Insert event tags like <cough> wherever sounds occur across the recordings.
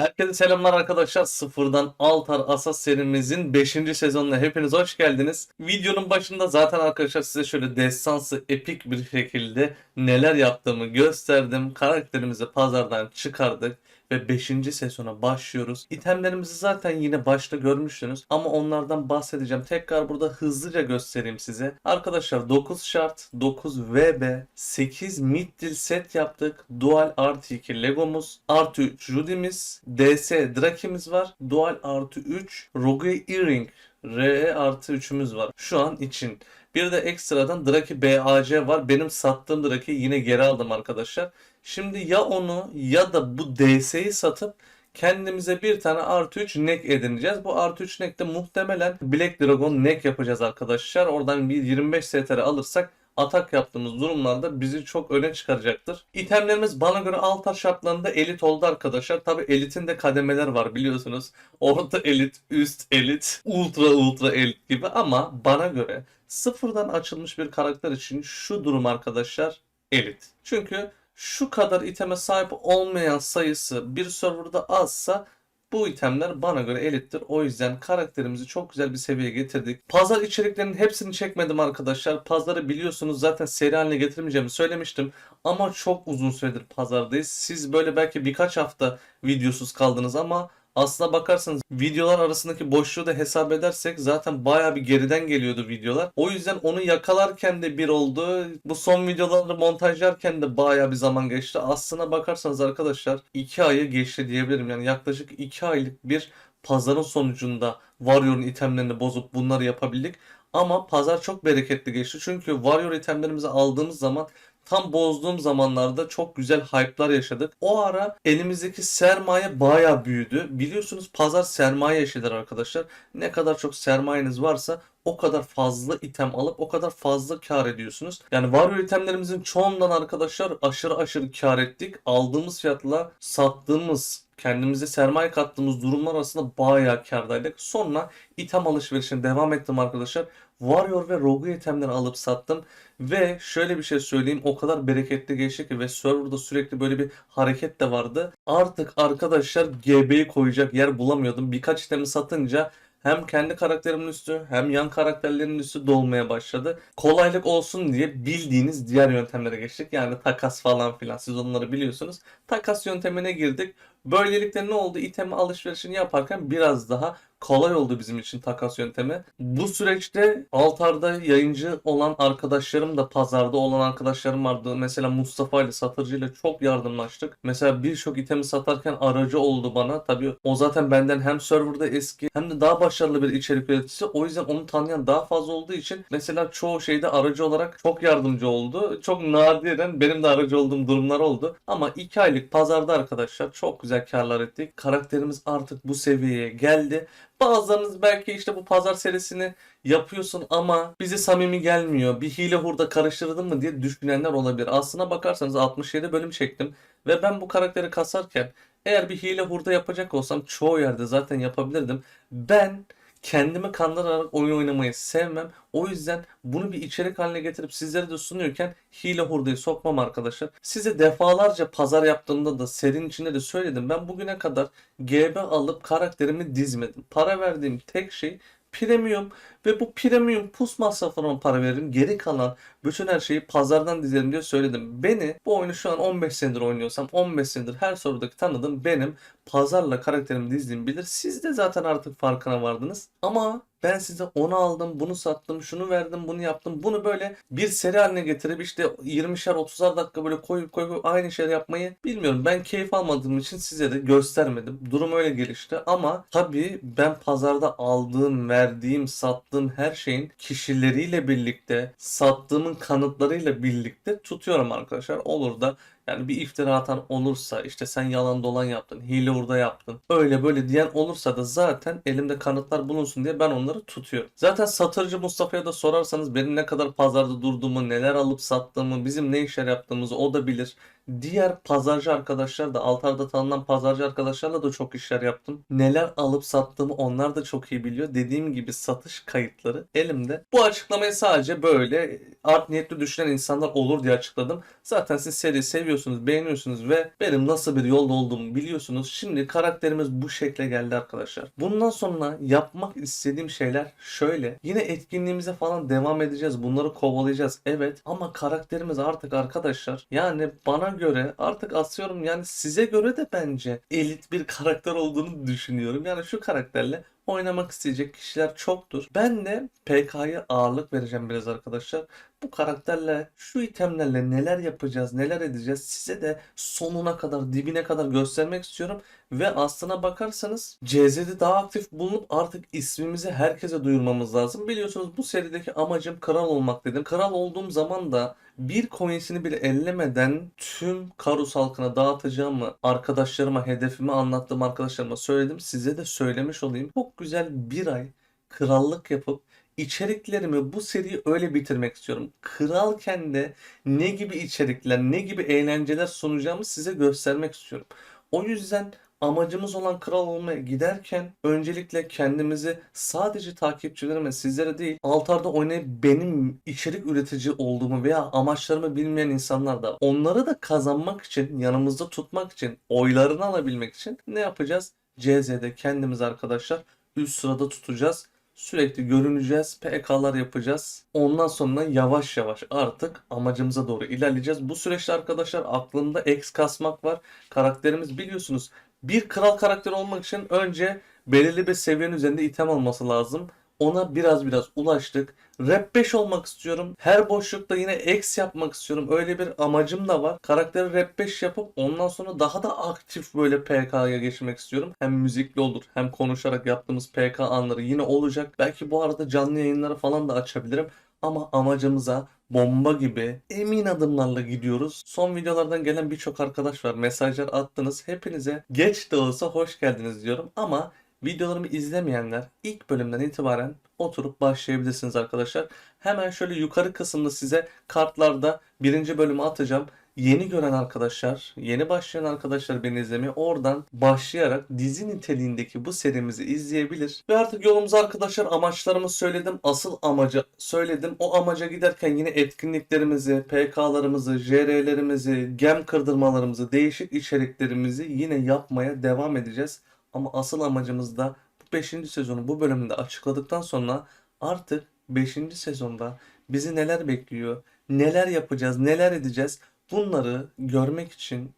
Herkese selamlar arkadaşlar. Sıfırdan Altar Asas serimizin 5. sezonuna hepiniz hoş geldiniz. Videonun başında zaten arkadaşlar size şöyle destansı epik bir şekilde neler yaptığımı gösterdim. Karakterimizi pazardan çıkardık ve 5. sezona başlıyoruz. İtemlerimizi zaten yine başta görmüştünüz ama onlardan bahsedeceğim. Tekrar burada hızlıca göstereyim size. Arkadaşlar 9 şart, 9 VB, 8 middle set yaptık. Dual artı 2 Legomuz, artı 3 Judy'miz, DS Draki'miz var. Dual artı 3 Rogue Earring RE artı 3'ümüz var. Şu an için. Bir de ekstradan Draki BAC var. Benim sattığım Draki'yi yine geri aldım arkadaşlar. Şimdi ya onu ya da bu DS'yi satıp kendimize bir tane artı 3 neck edineceğiz. Bu artı 3 neck'te muhtemelen Black Dragon neck yapacağız arkadaşlar. Oradan bir 25 STR alırsak atak yaptığımız durumlarda bizi çok öne çıkaracaktır. İtemlerimiz bana göre altar şartlarında elit oldu arkadaşlar. Tabi elitin de kademeler var biliyorsunuz. Orta elit, üst elit, ultra ultra elit gibi ama bana göre sıfırdan açılmış bir karakter için şu durum arkadaşlar elit. Çünkü şu kadar iteme sahip olmayan sayısı bir serverda azsa bu itemler bana göre elittir. O yüzden karakterimizi çok güzel bir seviyeye getirdik. Pazar içeriklerinin hepsini çekmedim arkadaşlar. Pazarı biliyorsunuz zaten seri haline getirmeyeceğimi söylemiştim. Ama çok uzun süredir pazardayız. Siz böyle belki birkaç hafta videosuz kaldınız ama aslına bakarsanız videolar arasındaki boşluğu da hesap edersek zaten baya bir geriden geliyordu videolar. O yüzden onu yakalarken de bir oldu. Bu son videoları montajlarken de baya bir zaman geçti. Aslına bakarsanız arkadaşlar 2 ayı geçti diyebilirim. Yani yaklaşık 2 aylık bir pazarın sonucunda Warrior'un itemlerini bozup bunları yapabildik. Ama pazar çok bereketli geçti. Çünkü Warrior itemlerimizi aldığımız zaman tam bozduğum zamanlarda çok güzel hype'lar yaşadık. O ara elimizdeki sermaye baya büyüdü. Biliyorsunuz pazar sermaye işidir arkadaşlar. Ne kadar çok sermayeniz varsa o kadar fazla item alıp o kadar fazla kar ediyorsunuz. Yani Warrior itemlerimizin çoğundan arkadaşlar aşırı aşırı kar ettik. Aldığımız fiyatla sattığımız kendimize sermaye kattığımız durumlar arasında bayağı kardaydık. Sonra item alışverişine devam ettim arkadaşlar. Warrior ve Rogue itemleri alıp sattım. Ve şöyle bir şey söyleyeyim o kadar bereketli geçti ki ve serverda sürekli böyle bir hareket de vardı. Artık arkadaşlar GB'yi koyacak yer bulamıyordum. Birkaç itemi satınca hem kendi karakterimin üstü hem yan karakterlerin üstü dolmaya başladı. Kolaylık olsun diye bildiğiniz diğer yöntemlere geçtik. Yani takas falan filan siz onları biliyorsunuz. Takas yöntemine girdik. Böylelikle ne oldu? İtemi alışverişini yaparken biraz daha kolay oldu bizim için takas yöntemi. Bu süreçte altarda yayıncı olan arkadaşlarım da pazarda olan arkadaşlarım vardı. Mesela Mustafa ile satıcı ile çok yardımlaştık. Mesela birçok itemi satarken aracı oldu bana. Tabii o zaten benden hem serverda eski hem de daha başarılı bir içerik üreticisi. O yüzden onu tanıyan daha fazla olduğu için mesela çoğu şeyde aracı olarak çok yardımcı oldu. Çok nadiren benim de aracı olduğum durumlar oldu. Ama 2 aylık pazarda arkadaşlar çok güzel karlar ettik. Karakterimiz artık bu seviyeye geldi. Bazılarınız belki işte bu pazar serisini yapıyorsun ama bize samimi gelmiyor. Bir hile hurda karıştırdın mı diye düşünenler olabilir. Aslına bakarsanız 67 bölüm çektim ve ben bu karakteri kasarken eğer bir hile hurda yapacak olsam çoğu yerde zaten yapabilirdim. Ben kendimi kandırarak oyun oynamayı sevmem. O yüzden bunu bir içerik haline getirip sizlere de sunuyorken hile hurdayı sokmam arkadaşlar. Size defalarca pazar yaptığımda da serinin içinde de söyledim. Ben bugüne kadar GB alıp karakterimi dizmedim. Para verdiğim tek şey premium ve bu premium pus masrafına para veririm. Geri kalan bütün her şeyi pazardan dizerim diye söyledim. Beni bu oyunu şu an 15 senedir oynuyorsam 15 senedir her sorudaki tanıdığım benim pazarla karakterimi dizdiğimi bilir. Siz de zaten artık farkına vardınız. Ama ben size onu aldım, bunu sattım, şunu verdim, bunu yaptım. Bunu böyle bir seri haline getirip işte 20'şer 30'ar dakika böyle koyup koyup aynı şeyleri yapmayı bilmiyorum. Ben keyif almadığım için size de göstermedim. Durum öyle gelişti ama tabii ben pazarda aldığım, verdiğim, sattığım her şeyin kişileriyle birlikte, sattığımın kanıtlarıyla birlikte tutuyorum arkadaşlar. Olur da yani bir iftira atan olursa işte sen yalan dolan yaptın, hile hurda yaptın. Öyle böyle diyen olursa da zaten elimde kanıtlar bulunsun diye ben onları tutuyorum. Zaten satırcı Mustafa'ya da sorarsanız benim ne kadar pazarda durduğumu, neler alıp sattığımı, bizim ne işler yaptığımızı o da bilir. Diğer pazarcı arkadaşlar da Altar'da tanınan pazarcı arkadaşlarla da çok işler yaptım. Neler alıp sattığımı onlar da çok iyi biliyor. Dediğim gibi satış kayıtları elimde. Bu açıklamayı sadece böyle art niyetli düşünen insanlar olur diye açıkladım. Zaten siz seriyi seviyorsunuz, beğeniyorsunuz ve benim nasıl bir yolda olduğumu biliyorsunuz. Şimdi karakterimiz bu şekle geldi arkadaşlar. Bundan sonra yapmak istediğim şeyler şöyle. Yine etkinliğimize falan devam edeceğiz. Bunları kovalayacağız. Evet ama karakterimiz artık arkadaşlar yani bana göre artık asıyorum yani size göre de bence elit bir karakter olduğunu düşünüyorum. Yani şu karakterle oynamak isteyecek kişiler çoktur. Ben de PK'ya ağırlık vereceğim biraz arkadaşlar. Bu karakterle, şu itemlerle neler yapacağız, neler edeceğiz size de sonuna kadar, dibine kadar göstermek istiyorum. Ve aslına bakarsanız CZ'de daha aktif bulunup artık ismimizi herkese duyurmamız lazım. Biliyorsunuz bu serideki amacım kral olmak dedim. Kral olduğum zaman da bir coinsini bile ellemeden tüm Karus halkına dağıtacağımı arkadaşlarıma, hedefimi anlattığım arkadaşlarıma söyledim. Size de söylemiş olayım. Çok güzel bir ay krallık yapıp içeriklerimi bu seriyi öyle bitirmek istiyorum. Kralken de ne gibi içerikler, ne gibi eğlenceler sunacağımı size göstermek istiyorum. O yüzden amacımız olan kral olmaya giderken öncelikle kendimizi sadece takipçilerime sizlere değil altarda oynayıp benim içerik üretici olduğumu veya amaçlarımı bilmeyen insanlar da onları da kazanmak için yanımızda tutmak için oylarını alabilmek için ne yapacağız? CZ'de kendimiz arkadaşlar üst sırada tutacağız. Sürekli görüneceğiz, PK'lar yapacağız. Ondan sonra yavaş yavaş artık amacımıza doğru ilerleyeceğiz. Bu süreçte arkadaşlar aklımda X kasmak var. Karakterimiz biliyorsunuz bir kral karakter olmak için önce belirli bir seviyenin üzerinde item olması lazım. Ona biraz biraz ulaştık. Rap 5 olmak istiyorum. Her boşlukta yine X yapmak istiyorum. Öyle bir amacım da var. Karakteri Rap 5 yapıp ondan sonra daha da aktif böyle PK'ya geçmek istiyorum. Hem müzikli olur hem konuşarak yaptığımız PK anları yine olacak. Belki bu arada canlı yayınları falan da açabilirim. Ama amacımıza bomba gibi emin adımlarla gidiyoruz. Son videolardan gelen birçok arkadaş var. Mesajlar attınız. Hepinize geç de olsa hoş geldiniz diyorum. Ama videolarımı izlemeyenler ilk bölümden itibaren oturup başlayabilirsiniz arkadaşlar. Hemen şöyle yukarı kısımda size kartlarda birinci bölümü atacağım. Yeni gören arkadaşlar, yeni başlayan arkadaşlar beni izlemeye oradan başlayarak dizi niteliğindeki bu serimizi izleyebilir. Ve artık yolumuza arkadaşlar amaçlarımı söyledim. Asıl amacı söyledim. O amaca giderken yine etkinliklerimizi, PK'larımızı, JR'lerimizi, gem kırdırmalarımızı, değişik içeriklerimizi yine yapmaya devam edeceğiz. Ama asıl amacımız da bu 5. sezonu bu bölümde açıkladıktan sonra artık 5. sezonda bizi neler bekliyor, neler yapacağız, neler edeceğiz bunları görmek için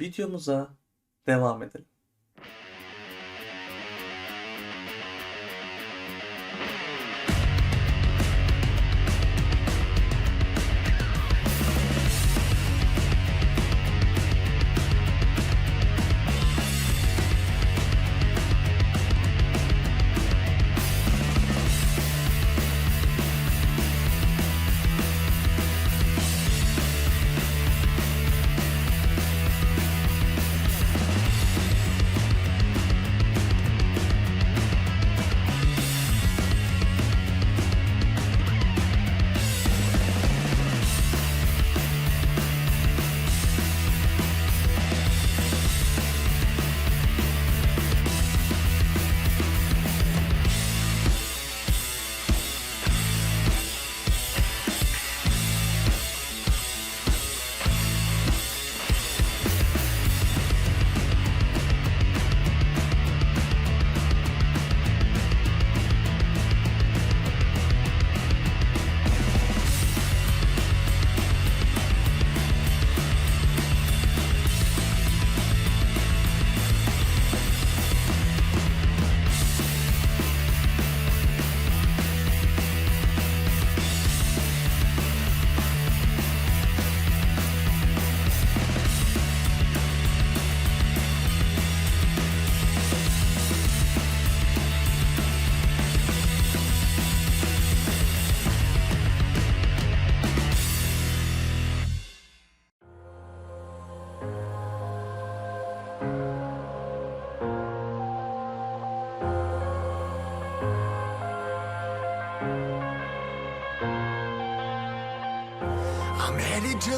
videomuza devam edelim.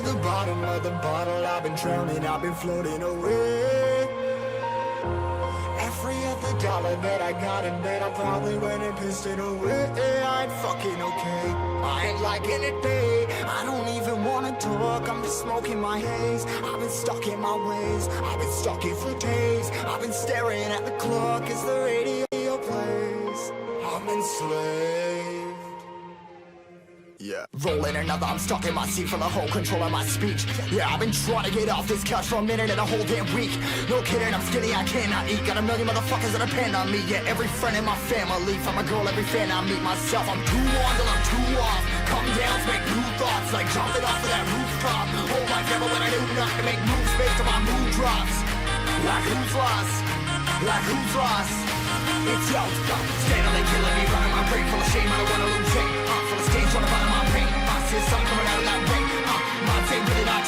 The bottom of the bottle. I've been drowning, I've been floating away. Every other dollar that I got in bed, I probably went and pissed it away. I ain't fucking okay. I ain't liking it, babe. I don't even wanna talk. I'm just smoking my haze. I've been stuck in my ways. I've been stuck here for days. I've been staring at the clock as the radio plays. I'm enslaved. Yeah. Rolling another, I'm stuck in my seat for the whole control of my speech. Yeah, I've been trying to get off this couch for a minute and a whole damn week. No kidding, I'm skinny, I cannot eat. Got a million motherfuckers that depend on me. Yeah, every friend in my family. From a girl, every fan I meet myself. I'm too on till I'm too off. Come down make new thoughts, like jumping off of that rooftop. Hold my camera when I do not to make moves based on my mood drops. Like who's lost? Like who's lost? It's yo, steadily killing me, running my brain full of shame. I don't wanna lose it. Uh, full of stage, trying to find my pain. I see the sun coming out of that rain. Uh, my team really not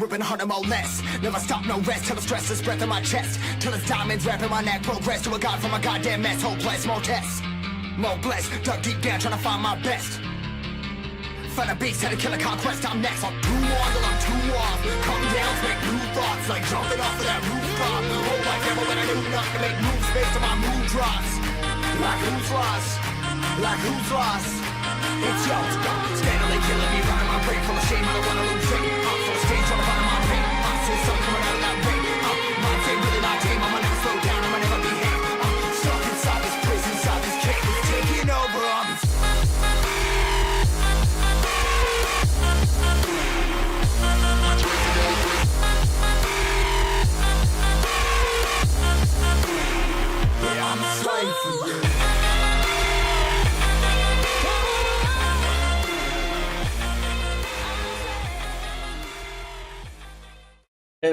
Ripping harder, more less. Never stop, no rest till the stress is breath in my chest. Till it's diamonds wrapping my neck. Progress to a god from a goddamn mess. Hopeless, more tests. More blessed. Dug deep down trying to find my best. Find a beast, had to kill a conquest. I'm next. I'm too on till I'm too off. Come down, make new thoughts. Like jumping off of that rooftop. Hold my camera when I do not make moves based on my mood drops. Like who's lost? Like who's lost? It's yo, steadily killing me, running my brain full of shame. I don't wanna lose. I'm full of stage, trying to find my pain. I see the sun coming out of that rain. My team really not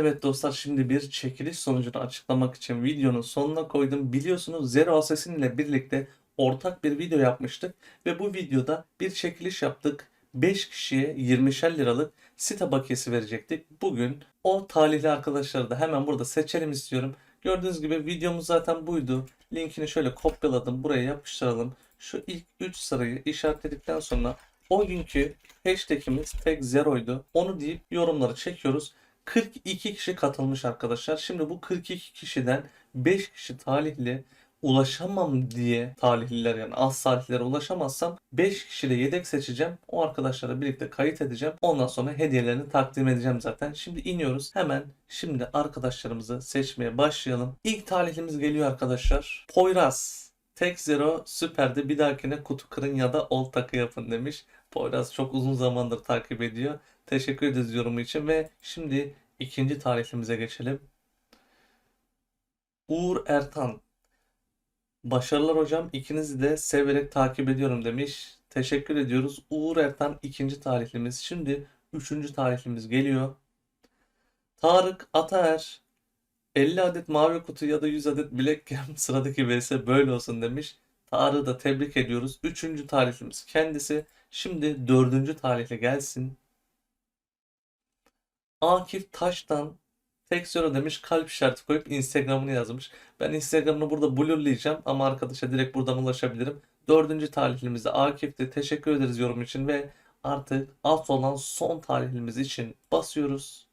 Evet dostlar şimdi bir çekiliş sonucunu açıklamak için videonun sonuna koydum. Biliyorsunuz Zero Assassin ile birlikte ortak bir video yapmıştık ve bu videoda bir çekiliş yaptık. 5 kişiye 20'şer liralık site bakiyesi verecektik. Bugün o talihli arkadaşları da hemen burada seçelim istiyorum. Gördüğünüz gibi videomuz zaten buydu. Linkini şöyle kopyaladım. Buraya yapıştıralım. Şu ilk 3 sırayı işaretledikten sonra o günkü hashtagimiz tek zeroydu. Onu deyip yorumları çekiyoruz. 42 kişi katılmış arkadaşlar. Şimdi bu 42 kişiden 5 kişi talihli ulaşamam diye talihliler yani az talihlilere ulaşamazsam 5 kişi de yedek seçeceğim. O arkadaşlara birlikte kayıt edeceğim. Ondan sonra hediyelerini takdim edeceğim zaten. Şimdi iniyoruz. Hemen şimdi arkadaşlarımızı seçmeye başlayalım. İlk talihlimiz geliyor arkadaşlar. Poyraz. Tek Zero süperdi. Bir dahakine kutu kırın ya da ol takı yapın demiş. Poyraz çok uzun zamandır takip ediyor. Teşekkür ederiz yorumu için ve şimdi ikinci tarihlimize geçelim. Uğur Ertan. Başarılar hocam. İkinizi de severek takip ediyorum demiş. Teşekkür ediyoruz. Uğur Ertan ikinci tarihlimiz. Şimdi üçüncü tarihlimiz geliyor. Tarık Ataer. 50 adet mavi kutu ya da 100 adet bilek gem <laughs> sıradaki vs böyle olsun demiş. Tarık'ı da tebrik ediyoruz. Üçüncü tarihlimiz kendisi. Şimdi dördüncü tarihle gelsin. Akif Taş'tan tek soru demiş kalp işareti koyup Instagram'ını yazmış. Ben Instagram'ını burada blurlayacağım ama arkadaşa direkt buradan ulaşabilirim. Dördüncü tarihlimize Akif'te teşekkür ederiz yorum için ve artık alt olan son tarihlimiz için basıyoruz.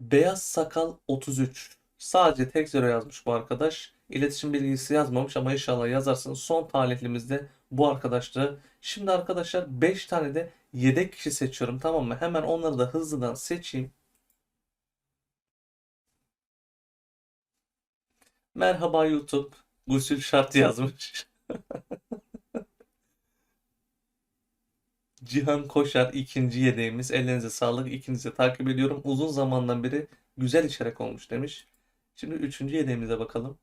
Beyaz Sakal 33. Sadece tek zero yazmış bu arkadaş. İletişim bilgisi yazmamış ama inşallah yazarsın. Son talihlimizde bu arkadaştı. Şimdi arkadaşlar 5 tane de yedek kişi seçiyorum tamam mı? Hemen onları da hızlıdan seçeyim. Merhaba YouTube. Gusül şart yazmış. <laughs> Cihan Koşar ikinci yedeğimiz. Ellerinize sağlık. İkinizi takip ediyorum. Uzun zamandan beri güzel içerik olmuş demiş. Şimdi üçüncü yedeğimize bakalım.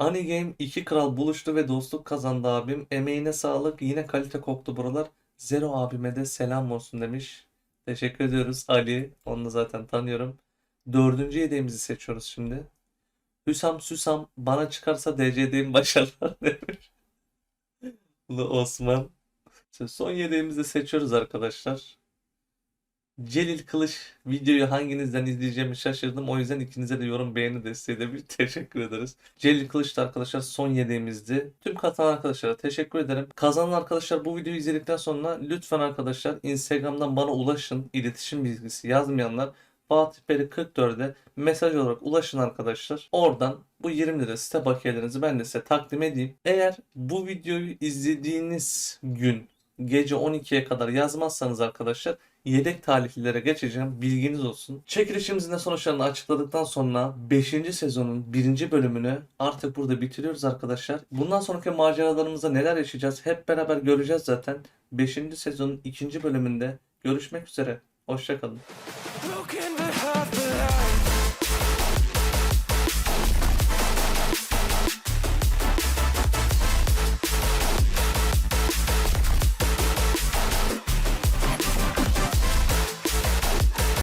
Ani Game iki kral buluştu ve dostluk kazandı abim. Emeğine sağlık. Yine kalite koktu buralar. Zero abime de selam olsun demiş. Teşekkür ediyoruz Ali. Onu da zaten tanıyorum. Dördüncü yedeğimizi seçiyoruz şimdi. Hüsam Süsam bana çıkarsa DC'deyim başarılar <laughs> demiş. Ulu Osman. İşte son yedeğimizi de seçiyoruz arkadaşlar. Celil Kılıç videoyu hanginizden izleyeceğimi şaşırdım. O yüzden ikinize de yorum beğeni desteği de bir <laughs> teşekkür ederiz. Celil Kılıç da arkadaşlar son yedeğimizdi. Tüm katılan arkadaşlara teşekkür ederim. Kazanan arkadaşlar bu videoyu izledikten sonra lütfen arkadaşlar Instagram'dan bana ulaşın. İletişim bilgisi yazmayanlar Fatih Peri 44'e mesaj olarak ulaşın arkadaşlar. Oradan bu 20 lira site bakiyelerinizi ben de size takdim edeyim. Eğer bu videoyu izlediğiniz gün gece 12'ye kadar yazmazsanız arkadaşlar yedek talihlilere geçeceğim. Bilginiz olsun. Çekilişimizin de sonuçlarını açıkladıktan sonra 5. sezonun 1. bölümünü artık burada bitiriyoruz arkadaşlar. Bundan sonraki maceralarımızda neler yaşayacağız hep beraber göreceğiz zaten. 5. sezonun 2. bölümünde görüşmek üzere. Hoşçakalın.